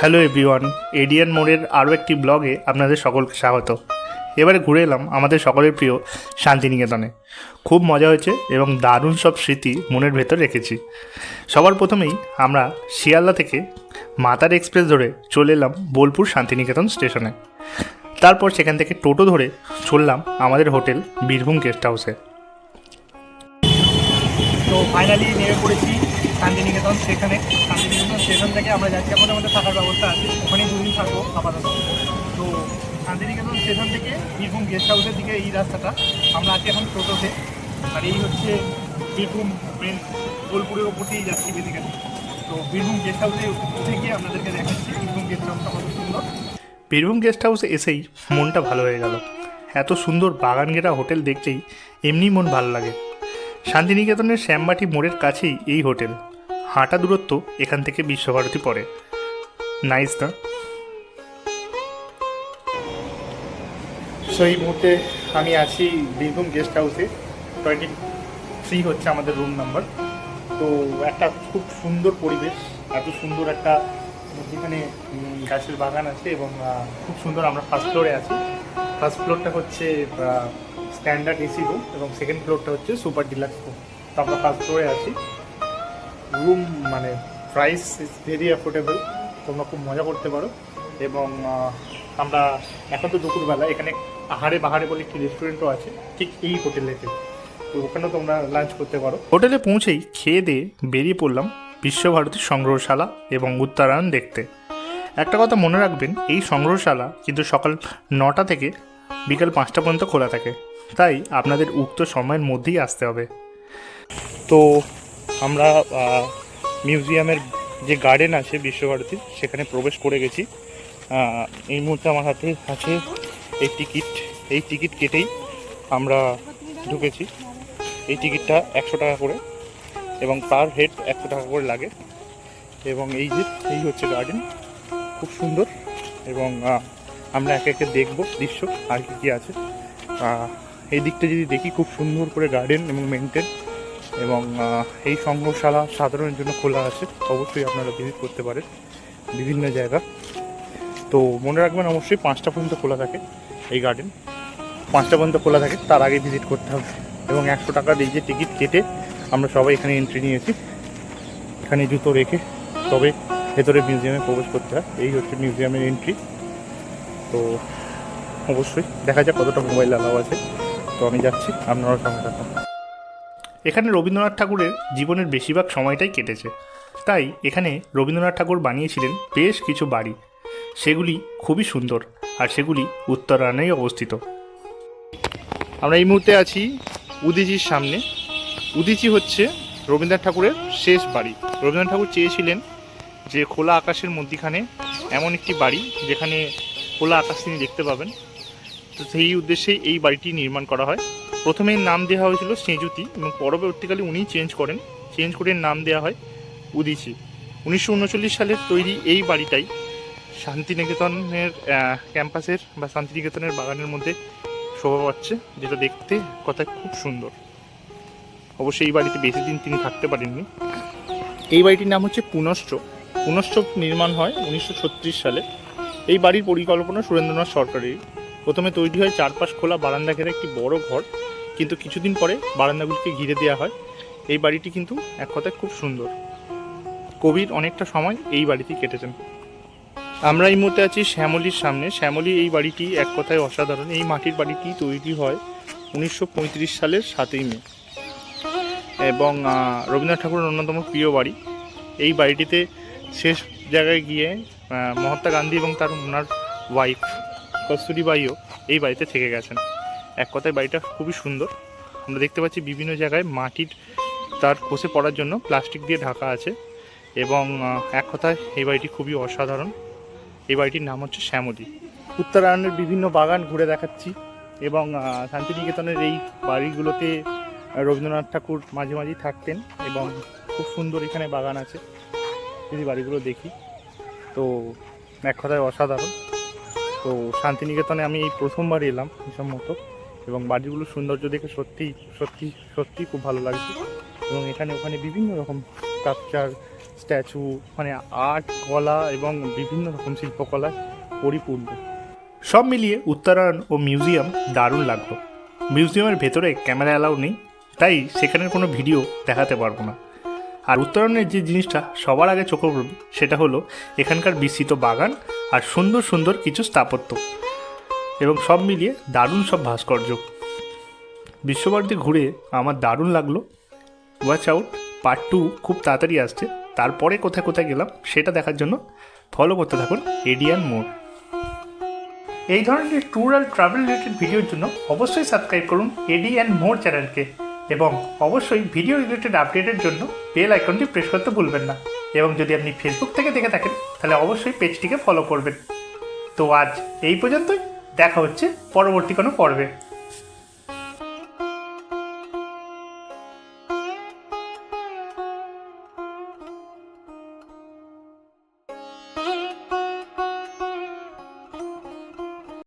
Hello everyone এডিয়ান মোড়ের আরও একটি ব্লগে আপনাদের সকলকে স্বাগত। এবারে ঘুরে এলাম আমাদের সকলের প্রিয় শান্তিনিকেতনে। খুব মজা হয়েছে এবং দারুণ সব স্মৃতি মনের ভেতর রেখেছি। সবার প্রথমেই আমরা শিয়ালদা থেকে মাতার এক্সপ্রেস ধরে চলে এলাম বোলপুর শান্তিনিকেতন স্টেশনে। তারপর সেখান থেকে টোটো ধরে চললাম আমাদের হোটেল বীরভূম গেস্ট হাউসে। তো ফাইনালি নেমে পড়েছি। শান্তিনিকেতন, সেখানে শান্তিনিকেতন স্টেশন থেকে আমরা যাচ্ছি। এখন আমাদের থাকার ব্যবস্থা আছে। ওখানেই দুদিন থাকব আপাতত। তো শান্তিনিকেতন স্টেশন থেকে বীরভূম গেস্ট হাউসের দিকে এই রাস্তাটা আমরা আছি এখন টোটোতে। আর এই হচ্ছে বীরভূম মেন বোলপুরের ওপর দিয়েই যাচ্ছি বেসিক্যালি তো বীরভূম গেস্ট হাউসে উঠে গিয়ে আপনাদেরকে দেখাচ্ছি। বীরভূম গেস্ট হাউসটা কত সুন্দর। বীরভূম গেস্ট হাউসে এসেই মনটা ভালো হয়ে গেল। এত সুন্দর বাগান ঘেরা হোটেল দেখতেই এমনি মন ভালো লাগে। শান্তিনিকেতনের শ্যামবাটি মোড়ের কাছেই এই হোটেল। হাঁটা দূরত্ব এখান থেকে বিশ্বভারতী পড়ে। নাইস না? সো এই মুহূর্তে আমি আছি বীরভূম গেস্ট হাউসে টোয়েন্টি থ্রি হচ্ছে আমাদের রুম নাম্বার তো, একটা খুব সুন্দর পরিবেশ, এত সুন্দর একটা যেখানে গাছের বাগান আছে এবং খুব সুন্দর আমরা ফার্স্ট ফ্লোরে আছি। ফার্স্ট ফ্লোরটা হচ্ছে স্ট্যান্ডার্ড এসি রুম এবং সেকেন্ড ফ্লোরটা হচ্ছে সুপার ডিলাক্স রুম তো আমরা ফার্স্ট ফ্লোরে আছি। রুম মানে প্রাইস ইজ ভেরি অ্যাফোর্ডেবল তোমরা খুব মজা করতে পারো। এবং আমরা এখন তো দুপুরবেলা, এখানে আহারে বাহারে বলে একটি রেস্টুরেন্টও আছে, ঠিক এই হোটেলেতে তো। ওখানেও তোমরা লাঞ্চ করতে পারো। হোটেলে পৌঁছেই খেয়ে দিয়ে বেরিয়ে পড়লাম বিশ্বভারতীর সংগ্রহশালা এবং উত্তরায়ণ দেখতে। একটা কথা মনে রাখবেন, এই সংগ্রহশালা কিন্তু সকাল নটা থেকে বিকাল পাঁচটা পর্যন্ত খোলা থাকে। তাই আপনাদের উক্ত সময়ের মধ্যেই আসতে হবে। তো আমরা মিউজিয়ামের যে গার্ডেন আছে বিশ্বভারতীর সেখানে প্রবেশ করে গেছি। এই মুহূর্তে আমার হাতে আছে এই টিকিট এই টিকিট কেটেই আমরা ঢুকেছি। এই টিকিটটা একশো টাকা করে এবং পার হেড একশো টাকা করে লাগে। এবং এই যে, এই হচ্ছে গার্ডেন। খুব সুন্দর এবং আমরা একে একে দেখব দৃশ্য, আর কি কী আছে। এই দিকটা যদি দেখি, খুব সুন্দর করে গার্ডেন এবং মেনটেন। এবং এই সংগ্রহশালা সাধারণের জন্য খোলা আছে। অবশ্যই আপনারা ভিজিট করতে পারেন বিভিন্ন জায়গা। তো মনে রাখবেন অবশ্যই পাঁচটা পর্যন্ত খোলা থাকে এই গার্ডেন পাঁচটা পর্যন্ত খোলা থাকে, তার আগে ভিজিট করতে হবে। এবং একশো টাকার এই যে টিকিট কেটে আমরা সবাই এখানে এন্ট্রি নিয়েছি। এখানে জুতো রেখে তবে ভেতরে মিউজিয়ামে প্রবেশ করতে হয়। এই হচ্ছে মিউজিয়ামের এন্ট্রি তো অবশ্যই দেখা যাক কতটা মোবাইল অ্যালাউ আছে। তো আমি যাচ্ছি, আপনারাও সঙ্গে থাকুন। এখানে রবীন্দ্রনাথ ঠাকুরের জীবনের বেশিরভাগ সময়টাই কেটেছে। তাই এখানে রবীন্দ্রনাথ ঠাকুর বানিয়েছিলেন বেশ কিছু বাড়ি। সেগুলি খুবই সুন্দর আর সেগুলি উত্তরায়ণেই অবস্থিত। আমরা এই মুহূর্তে আছি উদিচির সামনে। উদিচি হচ্ছে রবীন্দ্রনাথ ঠাকুরের শেষ বাড়ি। রবীন্দ্রনাথ ঠাকুর চেয়েছিলেন যে খোলা আকাশের মধ্যিখানে এমন একটি বাড়ি যেখানে খোলা আকাশ তিনি দেখতে পাবেন। তো সেই উদ্দেশ্যেই এই বাড়িটি নির্মাণ করা হয়। প্রথমে নাম দেওয়া হয়েছিল সেঁজুতি এবং পরবর্তীকালে উনিই চেঞ্জ করেন। চেঞ্জ করে নাম দেওয়া হয় উদিচি। উনিশশো উনচল্লিশ সালের তৈরি এই বাড়িটাই শান্তিনিকেতনের ক্যাম্পাসের বা শান্তিনিকেতনের বাগানের মধ্যে শোভা পাচ্ছে, যেটা দেখতে কথা খুব সুন্দর। অবশ্যই এই বাড়িতে বেশি দিন তিনি থাকতে পারেননি। এই বাড়িটির নাম হচ্ছে পুনশ্চ। পুনশ্চ নির্মাণ হয় উনিশশো ছত্রিশ সালে। এই বাড়ির পরিকল্পনা সুরেন্দ্রনাথ সরকারের প্রথমে তৈরি হয় চারপাশ খোলা বারান্দা ঘেরা একটি বড় ঘর। কিন্তু কিছুদিন পরে বারান্দাগুলিকে ঘিরে দেওয়া হয়। এই বাড়িটি কিন্তু এক কথায় খুব সুন্দর। কবির অনেকটা সময় এই বাড়িতেই কেটেছেন। আমরা এই মুহূর্তে আছি শ্যামলির সামনে। শ্যামলি এই বাড়িটি এক কথায় অসাধারণ। এই মাটির বাড়িটি তৈরি হয় উনিশশো পঁয়ত্রিশ সালের সাতই মে। এবং রবীন্দ্রনাথ ঠাকুরের অন্যতম প্রিয় বাড়ি। এই বাড়িটিতে শেষ জায়গায় গিয়ে মহাত্মা গান্ধী এবং তার ওনার ওয়াইফ কস্তুরীবাইও এই বাড়িতে থেকে গেছেন। এক কথায় বাড়িটা খুবই সুন্দর। আমরা দেখতে পাচ্ছি বিভিন্ন জায়গায় মাটির তার খসে পড়ার জন্য প্লাস্টিক দিয়ে ঢাকা আছে এবং এক কথায় এই বাড়িটি খুবই অসাধারণ। এই বাড়িটির নাম হচ্ছে শ্যামলী। উত্তরায়ণের বিভিন্ন বাগান ঘুরে দেখাচ্ছি এবং শান্তিনিকেতনের এই বাড়িগুলোতে রবীন্দ্রনাথ ঠাকুর মাঝে মাঝেই থাকতেন এবং খুব সুন্দর এখানে বাগান আছে। যদি বাড়িগুলো দেখি, তো এক কথায় অসাধারণ। তো শান্তিনিকেতনে আমি এই প্রথমবার এলাম মতো এবং বাড়িগুলোর সৌন্দর্য দেখে সত্যি সত্যি সত্যি খুব ভালো লাগছে। এবং এখানে, ওখানে বিভিন্ন রকম স্ট্রাকচার স্ট্যাচু মানে আর্ট কলা এবং বিভিন্ন রকম শিল্পকলায় পরিপূর্ণ। সব মিলিয়ে উত্তরায়ণ ও মিউজিয়াম দারুণ লাগল মিউজিয়ামের ভেতরে ক্যামেরা অ্যালাউ নেই, তাই সেখানের কোনো ভিডিও দেখাতে পারব না। আর উত্তরায়ণের যে জিনিসটা সবার আগে চোখে পড়বে, সেটা হলো এখানকার বিস্তৃত বাগান আর সুন্দর সুন্দর কিছু স্থাপত্য। এবং সব মিলিয়ে দারুণ সব ভাস্কর্য। বিশ্বভারতী ঘুরে আমার দারুণ লাগল। ওয়াচ আউট পার্ট টু খুব তাড়াতাড়ি আসছে। তারপরে কোথায় কোথায় গেলাম সেটা দেখার জন্য ফলো করতে থাকুন এডিয়ান মোড এই ধরনের ট্যুর আর ট্রাভেল রিলেটেড ভিডিওর জন্য অবশ্যই সাবস্ক্রাইব করুন এডি অ্যান্ড মোর চ্যানেলকে এবং অবশ্যই ভিডিও রিলেটেড আপডেটের জন্য বেল আইকনটি প্রেস করতে ভুলবেন না। এবং যদি আপনি ফেসবুক থেকে দেখে থাকেন, তাহলে অবশ্যই পেজটিকে ফলো করবেন। তো আজ এই পর্যন্তই। দেখা হচ্ছে পরবর্তী কোনো পর্বে।